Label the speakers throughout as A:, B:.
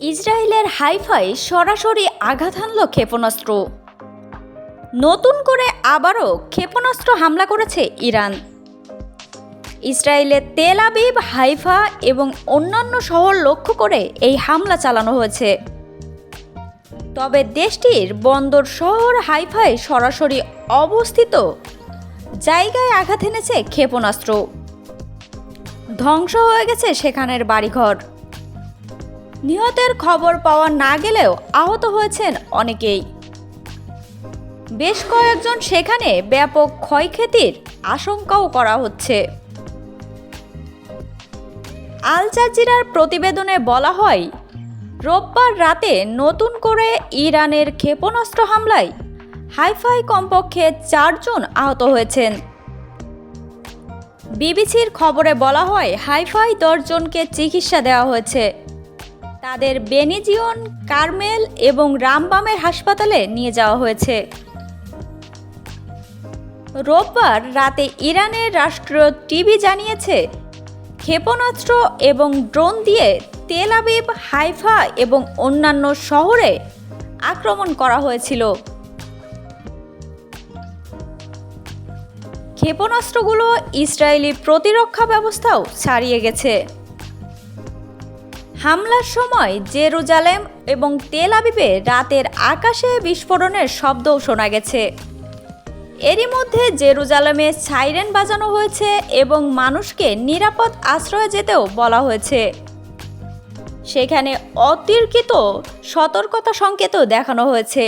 A: ইসরায়েলের হাইফাই সরাসরি আঘাত হানল ক্ষেপণাস্ত্র। নতুন করে আবারও ক্ষেপণাস্ত্র হামলা করেছে ইরান। ইসরায়েলের তেল আবিব, হাইফা এবং অন্যান্য শহর লক্ষ্য করে এই হামলা চালানো হয়েছে। তবে দেশটির বন্দর শহর হাইফায় সরাসরি অবস্থিত জায়গায় আঘাত এনেছে ক্ষেপণাস্ত্র। ধ্বংস হয়ে গেছে সেখানের বাড়িঘর। নিহতের খবর পাওয়া না গেলেও আহত হয়েছেন অনেকেই। বেশ কয়েকজন সেখানে ব্যাপক ক্ষয়ক্ষতির আশঙ্কাও করা হচ্ছে। আল জাজিরার প্রতিবেদনে বলা হয়, রোববার রাতে নতুন করে ইরানের ক্ষেপণাস্ত্র হামলায় হাইফাই কমপক্ষে চারজন আহত হয়েছেন। বিবিসির খবরে বলা হয়, হাইফাই দশজনকে চিকিৎসা দেওয়া হয়েছে। তাদের বেনিজিয়ন, কার্মেল এবং রামবামের হাসপাতালে নিয়ে যাওয়া হয়েছে। রোববার রাতে ইরানের রাষ্ট্রীয় টিভি জানিয়েছে, ক্ষেপণাস্ত্র এবং ড্রোন দিয়ে তেল আবিব, হাইফা এবং অন্যান্য শহরে আক্রমণ করা হয়েছিল। ক্ষেপণাস্ত্রগুলো ইসরায়েলি প্রতিরক্ষা ব্যবস্থাও ছাড়িয়ে গেছে। হামলার সময় জেরুজালেম এবং তেল আবিবে রাতের আকাশে বিস্ফোরণের শব্দও শোনা গেছে। এরই মধ্যে জেরুজালেমে সাইরেন বাজানো হয়েছে এবং মানুষকে নিরাপদ আশ্রয়ে যেতেও বলা হয়েছে। সেখানে অতিরিক্ত সতর্কতা সংকেতও দেখানো হয়েছে।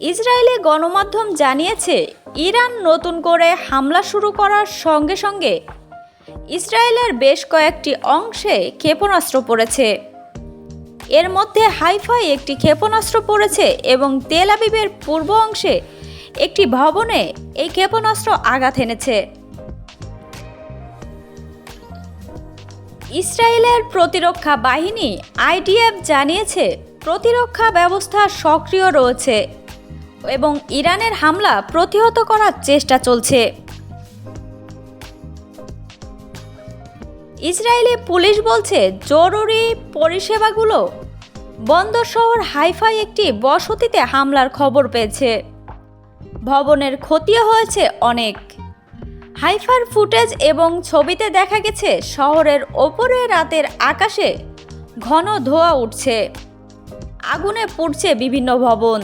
A: ইসরায়েলি গণমাধ্যম জানিয়েছে, ইরান নতুন করে হামলা শুরু করার সঙ্গে সঙ্গে ইসরায়েলের বেশ কয়েকটি অংশে ক্ষেপণাস্ত্র পড়েছে। এর মধ্যে হাইফাই একটি ক্ষেপণাস্ত্র পড়েছে এবং তেল আবিবের পূর্ব অংশে একটি ভবনে এই ক্ষেপণাস্ত্র আঘাত এনেছে। ইসরায়েলের প্রতিরক্ষা বাহিনী আইডিএফ জানিয়েছে, প্রতিরক্ষা ব্যবস্থা সক্রিয় রয়েছে এবং ইরানের হামলা প্রতিহত করার চেষ্টা চলছে। ইসরায়েলি পুলিশ বলছে জরুরি পরিষেবাগুলো বন্দর শহর হাইফাই একটি বসতিতে হামলার খবর পেয়েছে। ভবনের ক্ষতিও হয়েছে অনেক। হাইফার ফুটেজ এবং ছবিতে দেখা গেছে, শহরের ওপরে রাতের আকাশে ঘন ধোঁয়া উঠছে। আগুনে পুড়ছে বিভিন্ন ভবন।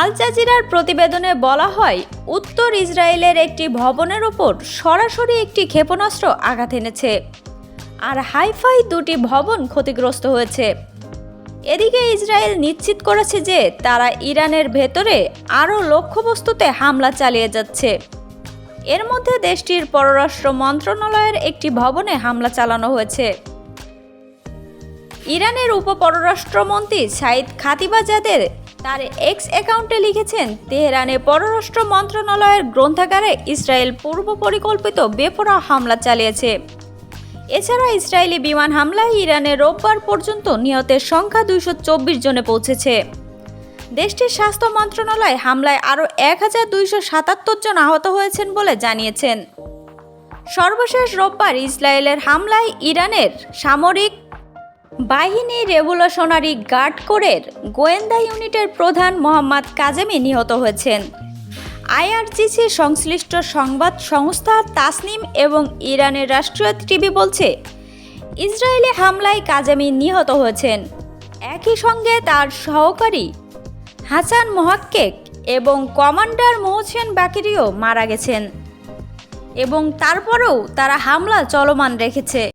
A: আল জাজিরার প্রতিবেদনে বলা হয়, উত্তর ইসরায়েলের একটি ভবনের ওপর সরাসরি একটি ক্ষেপণাস্ত্র আঘাত এনেছে আর হাইফাই দুটি ভবন ক্ষতিগ্রস্ত হয়েছে। এদিকে ইসরায়েল নিশ্চিত করেছে যে তারা ইরানের ভেতরে আরও লক্ষ্যবস্তুতে হামলা চালিয়ে যাচ্ছে। এর মধ্যে দেশটির পররাষ্ট্র মন্ত্রণালয়ের একটি ভবনে হামলা চালানো হয়েছে। ইরানের উপপররাষ্ট্রমন্ত্রী সাইদ খাতিবাজাদের তার এক্স অ্যাকাউন্টে লিখেছেন, তেহরানে পররাষ্ট্র মন্ত্রণালয়ের গ্রন্থাগারে ইসরায়েল পূর্ব পরিকল্পিত বেপরোয়া হামলা চালিয়েছে। এছাড়া ইসরায়েলি বিমান হামলায় ইরানে রোববার পর্যন্ত নিহতের সংখ্যা দুইশো চব্বিশ জনে পৌঁছেছে। দেশটির স্বাস্থ্য মন্ত্রণালয় হামলায় আরও এক হাজার দুইশো সাতাত্তর জন আহত হয়েছেন বলে জানিয়েছেন। সর্বশেষ রোববার ইসরায়েলের হামলায় ইরানের সামরিক বাহিনী রেভলিউশনারি গার্ড কোরের গোয়েন্দা ইউনিটের প্রধান মোহাম্মদ কাজেমি নিহত হয়েছেন। আইআরজিসি সংশ্লিষ্ট সংবাদ সংস্থা তাসনিম এবং ইরানের রাষ্ট্রীয় টিভি বলছে, ইসরায়েলি হামলায় কাজেমি নিহত হয়েছেন। একই সঙ্গে তার সহকারী হাসান মোহাক্কেক এবং কমান্ডার মোহসেন বাকিরিও মারা গেছেন এবং তারপরেও তারা হামলা চলমান রেখেছে।